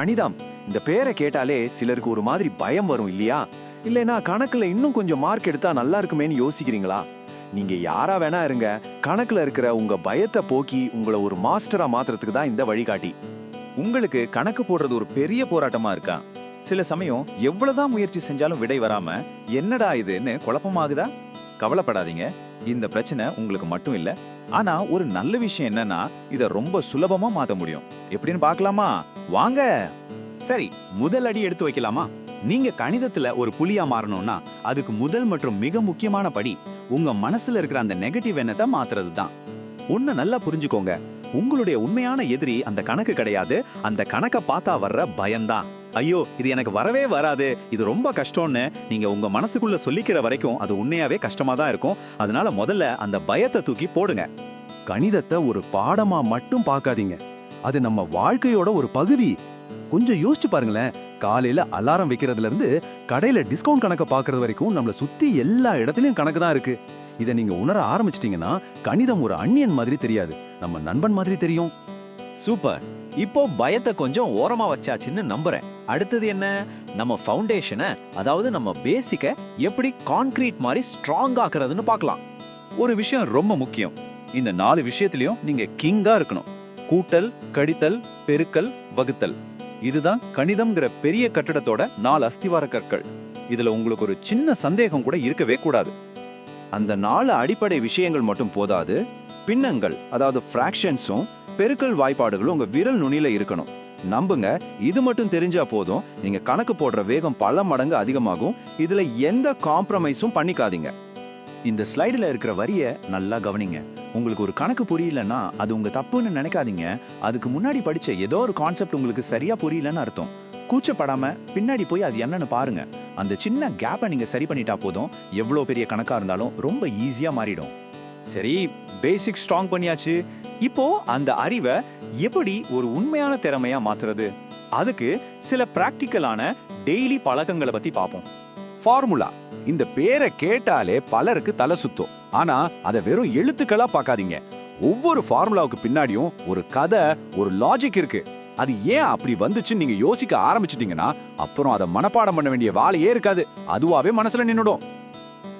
கணிதம் இந்த பேரை கேட்டாலே சிலருக்கு ஒரு மாதிரி பயம் வரும் இல்லையா? இல்லைனா கணக்குல இன்னும் கொஞ்சம் மார்க் எடுத்தா நல்லா இருக்குமேன்னு யோசிக்கிறீங்களா? நீங்க யாரா வேணா இருங்க. கணக்குல இருக்கிற உங்க பயத்தை போக்கி உங்களை ஒரு மாஸ்டரா மாத்துறதுக்கு தான் இந்த வழிகாட்டி. உங்களுக்கு கணக்கு போடுறது ஒரு பெரிய போராட்டமா இருக்கா? சில சமயம் எவ்வளவுதான் முயற்சி செஞ்சாலும் விடை வராம என்னடா இதுன்னு குழப்பமாகுதா? கவலைப்படாதீங்க. இந்த பிரச்சனை உங்களுக்கு மட்டும் இல்ல. ஆனா ஒரு நல்ல விஷயம் என்னன்னா இத ரொம்ப சுலபமா மாத்த முடியும். எப்படின்னு பார்க்கலாமா? வாங்க. சரி முதல் அடி எடுத்து வைக்கலாமா? நீங்க கணிதத்துல ஒரு புலியா மாறணும்னா அதுக்கு முதல் மற்றும் மிக முக்கியமான படி உங்க மனசுல இருக்கிற அந்த நெகட்டிவ் எண்ணத்தை மாத்துறது தான் ஒண்ணு நல்லா புரிஞ்சுக்கோங்க. உங்களுடைய உண்மையான எதிரி அந்த கணக்கு கிடையாது. அந்த கணக்கை பார்த்தா வர்ற பயம்தான். ஐயோ இது எனக்கு வரவே வராது. இது ரொம்ப கஷ்டம்னு நீங்க உங்க மனசுக்குள்ள சொல்லிக்கிற வரைக்கும் அது உண்மையாவே கஷ்டமா தான் இருக்கும். அதனால முதல்ல அந்த பயத்தை தூக்கி போடுங்க. கணிதத்தை ஒரு பாடமா மட்டும் பார்க்காதீங்க. அது நம்ம வாழ்க்கையோட ஒரு பகுதி. கொஞ்சம் யோசிச்சு பாருங்களேன். காலையில அலாரம் வைக்கிறதுல இருந்து கடையில டிஸ்கவுண்ட் கணக்க பார்க்கறது வரைக்கும் நம்மள சுத்தி எல்லா இடத்துலயும் கணக்கு தான் இருக்கு. இதை நீங்க உணர ஆரம்பிச்சிட்டீங்கன்னா கணிதம் ஒரு அந்நியன் மாதிரி தெரியாது. நம்ம நண்பன் மாதிரி தெரியும். சூப்பர். இப்போ பயத்தை கொஞ்சம் ஓரமா வச்சாச்சுன்னு நம்புறேன். அடுத்தது என்ன? நம்ம ஃபவுண்டேஷனை அதாவது நம்ம பேசிக்க எப்படி கான்கிரீட் மாதிரி ஸ்ட்ராங் ஆக்குறதுன்னு பார்க்கலாம். ஒரு விஷயம் ரொம்ப முக்கியம். இந்த நாலு விஷயத்திலயும் நீங்க கிங்கா இருக்கணும். கூட்டல் கழித்தல் பெருக்கல் வகுத்தல். இதுதான் கணிதம்ங்கிற பெரிய கட்டடத்தோட நாலு அஸ்திவார கற்கள். இதுல உங்களுக்கு ஒரு சின்ன சந்தேகம் கூட இருக்கவே கூடாது. அந்த நாலு அடிப்படை விஷயங்கள் மட்டும் போதாது. பின்னங்கள் அதாவது ஃப்ராக்ஷன்ஸும் பெருக்கல் வாய்ப்பாடுகளும் உங்க விரல் நுனியில இருக்கணும். நம்புங்க இது மட்டும் தெரிஞ்சா போதும். நீங்க கணக்கு போடுற வேகம் பல மடங்கு அதிகமாகும். இதுல எந்த காம்ப்ரமைஸும் பண்ணிக்காதீங்க. இந்த ஸ்லைடில் இருக்கிற வரியை நல்லா கவனிங்க. உங்களுக்கு ஒரு கணக்கு புரியலன்னா அது உங்க தப்புன்னு நினைக்காதீங்க. அதுக்கு முன்னாடி படிச்ச ஏதோ ஒரு கான்செப்ட் உங்களுக்கு சரியா புரியலன்னு அர்த்தம். கூச்சப்படாம பின்னாடி போய் அது என்னன்னு பாருங்க. அந்த சின்ன கேப்பை நீங்க சரி பண்ணிட்டா போதும். எவ்வளோ பெரிய கணக்கா இருந்தாலும் ரொம்ப ஈஸியா மாறிடும். சரி பேசிக் ஸ்ட்ராங் பண்ணியாச்சு. இப்போ அந்த அறிவை எப்படி ஒரு உண்மையான திறமையா மாத்துறது? அதுக்கு சில பிராக்டிக்கலான டெய்லி பழக்கங்களை பத்தி பார்ப்போம் ஃபார்முலா. இந்த பேரை கேட்டாலே பலருக்கு தலை சுத்தும். ஆனா அதை வெறும் எழுத்துக்களா பார்க்காதீங்க. ஒவ்வொரு ஃபார்முலாவுக்கு பின்னாடியும் ஒரு கதை ஒரு லாஜிக் இருக்கு. அது ஏன் அப்படி வந்துச்சுன்னு நீங்க யோசிக்க ஆரம்பிச்சிட்டீங்கன்னா அப்புறம் அதை மனப்பாடம் பண்ண வேண்டிய வாழையே இருக்காது. அதுவாவே மனசுல நின்னுடும்.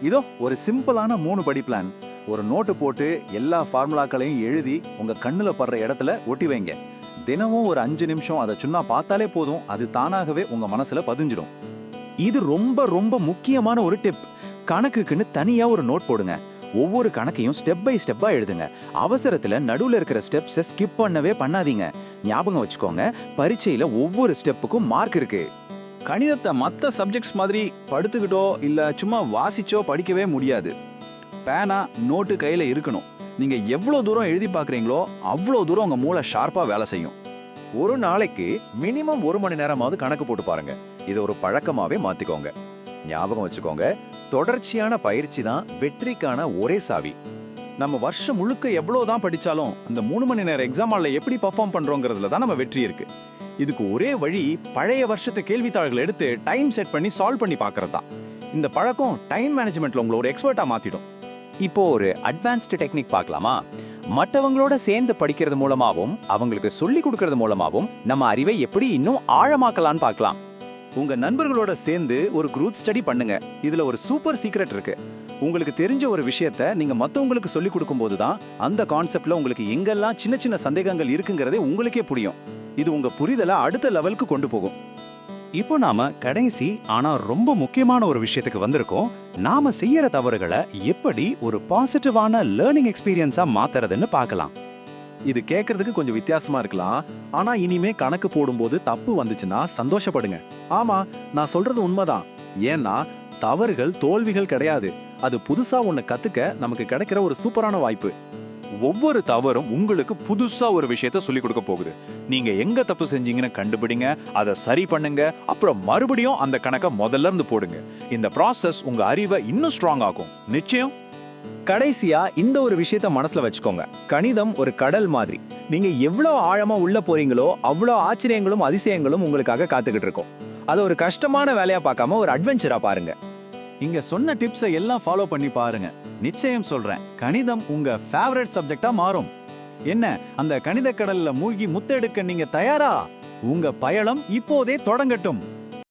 இதோ ஒரு சிம்பிளான மூணு படி பிளான் ஒரு நோட்டு போட்டு எல்லா ஃபார்முலாக்களையும் எழுதி உங்க கண்ணுல படுற இடத்துல ஒட்டி வைங்க. தினமும் ஒரு அஞ்சு நிமிஷம் அதை சும்மா பார்த்தாலே போதும். அது தானாகவே உங்க மனசுல பதிஞ்சிடும். இது ரொம்ப ரொம்ப முக்கியமான ஒரு டிப் கணக்குக்குன்னு தனியா ஒரு நோட் போடுங்க. ஒவ்வொரு கணக்கையும் ஸ்டெப் பை ஸ்டெப்பா எழுதுங்க. அவசரத்துல நடுவுல இருக்கிற ஸ்டெப்ஸை ஸ்கிப் பண்ணவே பண்ணாதீங்க. ஞாபகம் வச்சுக்கோங்க பரீட்சையில ஒவ்வொரு ஸ்டெப்புக்கும் மார்க் இருக்கு. கணிதத்தை மற்ற சப்ஜெக்ட்ஸ் மாதிரி படுத்துக்கிட்டோ இல்லை சும்மா வாசிச்சோ படிக்கவே முடியாது. பேனா நோட்டு கையில் இருக்கணும். நீங்கள் எவ்வளோ தூரம் எழுதி பார்க்குறீங்களோ அவ்வளோ தூரம் உங்கள் மூளை ஷார்ப்பாக வேலை செய்யும். ஒரு நாளைக்கு மினிமம் ஒரு மணி நேரமாவது கணக்கு போட்டு பாருங்க. இதை ஒரு பழக்கமாவே மாத்திக்கோங்க. ஞாபகம் வச்சுக்கோங்க தொடர்ச்சியான பயிற்சி தான் வெற்றிக்கான ஒரே சாவி. நம்ம வருஷம் முழுக்க எவ்வளவுதான் படிச்சாலும் அந்த மூணு மணி நேரம் எக்ஸாம் ஹாலில் எப்படி பர்ஃபார்ம் பண்றோங்கிறதுல தான் நம்ம வெற்றி இருக்கு. இதுக்கு ஒரே வழி பழைய வருஷத்து கேள்வித்தாள்களை எடுத்து டைம் செட் பண்ணி சால்வ் பண்ணி பார்க்கறது தான். இந்த பழக்கம் டைம் மேனேஜ்மெண்ட்ல உங்களை ஒரு எக்ஸ்பர்ட்டா மாத்திடும். இப்போ ஒரு அட்வான்ஸ்டு டெக்னிக் பார்க்கலாமா? மற்றவங்களோட சேர்ந்து படிக்கிறது மூலமாவும் அவங்களுக்கு சொல்லி கொடுக்கறது மூலமாவும் நம்ம அறிவை எப்படி இன்னும் ஆழமாக்கலாம்னு பார்க்கலாம். உங்க நண்பர்களோட சேர்ந்து ஒரு குரூப் ஸ்டடி பண்ணுங்க. இதுல ஒரு சூப்பர் சீக்ரெட் இருக்கு. உங்களுக்கு தெரிஞ்ச ஒரு விஷயத்த நீங்க மத்தவங்களுக்கு சொல்லி கொடுக்கும்போது தான் அந்த கான்செப்ட்ல உங்களுக்கு எங்கெல்லாம் சின்ன சின்ன சந்தேகங்கள் இருக்குங்கிறதே உங்களுக்கே புரியும். இது உங்க புரிதலை அடுத்த லெவலுக்கு கொண்டு போகும். இப்போ நாம கடைசி ஆனா ரொம்ப முக்கியமான ஒரு விஷயத்துக்கு வந்திருக்கோம். நாம செய்யற தவறுகளை எப்படி ஒரு பாசிட்டிவான லேர்னிங் எக்ஸ்பீரியன்ஸா மாத்துறதுன்னு பார்க்கலாம். இது கேட்கறதுக்கு கொஞ்சம் வித்தியாசமா இருக்கலாம். ஆனா இனிமே கணக்கு போடும்போது தப்பு வந்துச்சுன்னா சந்தோஷப்படுங்க. ஆமா நான் சொல்றது உண்மைதான். ஏன்னா தவறுகள் தோல்விகள் கிடையாது. அது புதுசா ஒண்ணு கத்துக்க நமக்கு கிடைக்கிற ஒரு சூப்பரான வாய்ப்பு. ஒவ்வொரு தவறும் உங்களுக்கு புதுசா ஒரு விஷயத்த சொல்லி கொடுக்க போகுது. நீங்க எங்க தப்பு செஞ்சீங்கன்னு கண்டுபிடிங்க அதை சரி பண்ணுங்க அப்புறம் மறுபடியும் அந்த கணக்கை முதல்ல இருந்து போடுங்க. இந்த ப்ராசஸ் உங்க அறிவை இன்னும் ஸ்ட்ராங் ஆகும் நிச்சயம்? கடைசியா இந்த ஒரு விஷயத்த மனசுல வச்சுக்கோங்க. கணிதம் ஒரு கடல் மாதிரி. நீங்க எவ்வளவு ஆழமா உள்ள போறீங்களோ அவ்வளோ ஆச்சரியங்களும் அதிசயங்களும் உங்களுக்காக காத்துக்கிட்டு இருக்கும். அதை ஒரு கஷ்டமான வேலையா பார்க்காம ஒரு அட்வென்ச்சரா பாருங்க. இங்க சொன்ன டிப்ஸை எல்லாம் ஃபாலோ பண்ணி பாருங்க. நிச்சயம் சொல்றேன். கணிதம் உங்க ஃபேவரட் சப்ஜெக்டா மாறும். என்ன அந்த கணித கடல்ல மூழ்கி முத்தெடுக்க நீங்க தயாரா? உங்க பயணம் இப்போதே தொடங்கட்டும்.